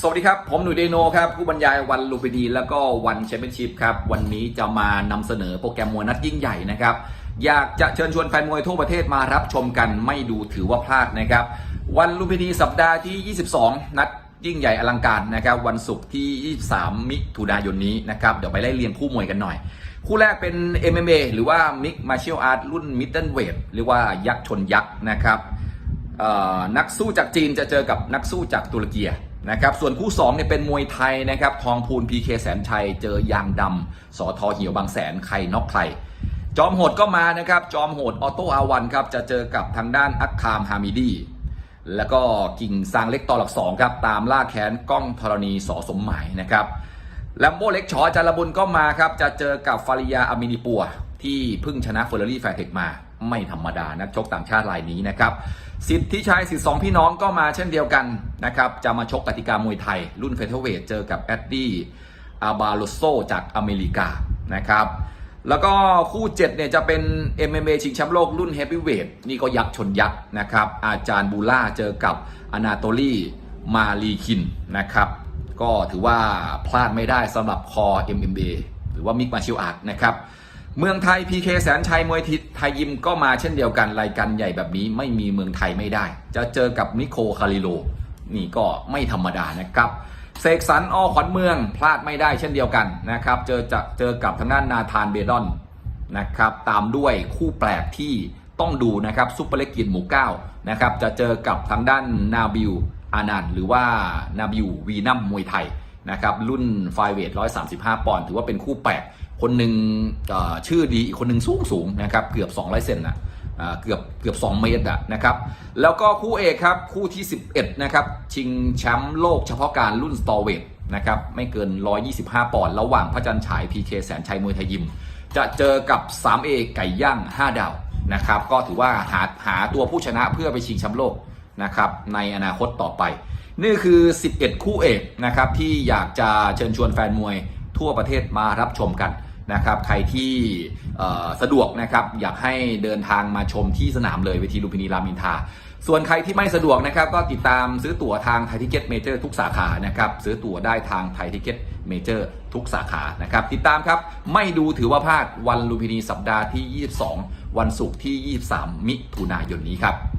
สวัสดีครับ ผมหนุ่ยเดโนครับ ผู้บรรยายวันลูปิดีแล้วก็วันแชมเปี้ยนชิพครับ วันนี้จะมานำเสนอโปรแกรมมวยนัดยิ่งใหญ่นะครับ อยากจะเชิญชวนแฟนมวยทั่วประเทศมารับชมกันไม่ดูถือว่าพลาดนะครับ วันลูปิดีสัปดาห์ที่ 22 นัดยิ่งใหญ่อลังการนะครับวันศุกร์ที่ 23 มิถุนายนนี้นะครับเดี๋ยวไปไล่เรียงคู่มวยกันหน่อย คู่แรกเป็น MMA หรือว่า Mix Martial Art รุ่น Middle Weight หรือว่ายักษ์ชนยักษ์นะครับนักสู้จากจีนจะเจอกับนักสู้จากตุรกี นะครับส่วนคู่2เนี่ยเป็นมวยไทยนะครับทองพูนพีเคแสนชัย เจอยางดำสอทอเหี่ยวบางแสนใครน็อกใคร จอมโหดก็มานะครับ จอมโหดออโต้อาวันครับจะเจอกับทางด้านอัคคามฮามิดี แล้วก็กิ่งซางเล็กต่อหลักสองครับตามล่าแค้นกล้องธรณีสอสมหมายนะครับแลมโบเล็กชอจารบุญก็มาครับจะเจอกับฟาริยาอามินิปัวที่เพิ่งชนะเฟอร์รารี่แฟร์เทคมา ไม่ธรรมดานักชกต่างชาติรายนี้นะครับสิทธิชัยสิทธิสองพี่น้องก็มาเช่นเดียวกันนะครับจะมาชกกติกามวยไทย รุ่นเฟเธอร์เวทเจอกับแอดดี้อาบาโลโซจากอเมริกานะครับแล้วก็คู่7เนี่ยจะเป็น MMA ชิงแชมป์โลกรุ่นเฮฟวีเวทนี่ก็ยักษ์ชนยักษ์นะครับอาจารย์บูล่าเจอกับอนาโตลีมาลีคินนะครับก็ถือว่าพลาดไม่ได้สำหรับคอ MMA หรือว่ามิกมาชิลอาร์ตนะครับ เมืองไทย PK แสนชัยมวยทิศไทยยิมก็มาเช่นเดียวกันรายการใหญ่แบบนี้ไม่มีเมืองไทยไม่ได้ จะเจอกับมิโคคาริโล นี่ก็ไม่ธรรมดานะครับเสกสรรอขวัญเมืองพลาดไม่ได้เช่นเดียวกันนะครับ เจอจะเจอกับทางด้านนาธานเบดอนนะครับ ตามด้วยคู่แปลกที่ต้องดูนะครับซุปเปอร์เล็กกียรติหมู่เก้านะครับ จะเจอกับทางด้านนาบิวอานันหรือว่านาบิววีนัมมวยไทยนะครับ รุ่นไฟเวท135 ปอนด์ถือว่าเป็นคู่แปลก คนหนึ่งชื่อดีอีกคนหนึ่งสูงสูงนะครับเกือบ200เซนนะอ่าเกือบเกือบ 2 เมตรอะนะครับแล้วก็คู่เอกครับคู่ที่ 11นะครับชิงแชมป์โลกเฉพาะการรุ่นสตอเวทนะครับไม่เกิน 125 ปอนด์ระหว่างพระจันทร์ฉาย PK แสนชัยมวยไทยยิม จะเจอกับ 3A ไก่ย่าง 5 ดาวนะครับก็ถือว่าหาหาตัวผู้ชนะเพื่อไปชิงแชมป์โลกนะครับในอนาคตต่อไป นี่คือ 11 คู่เอกนะครับที่อยากจะเชิญชวนแฟนมวย ทั่วประเทศมารับชมกันนะครับ ใครที่สะดวกนะครับอยากให้เดินทางมาชมที่สนามเลยเวทีลุมพินีรามินทาส่วนใครที่ไม่สะดวกนะครับก็ติดตามซื้อตั๋วทางไทยทิเก็ตเมเจอร์ทุกสาขานะครับซื้อตั๋วได้ทางไทยทิเก็ตเมเจอร์ทุกสาขานะครับ ติดตามครับ ไม่ดูถือว่าพลาดวันลุมพินีสัปดาห์ที่ 22 วันศุกร์ที่ 23 มิถุนายนนี้ครับ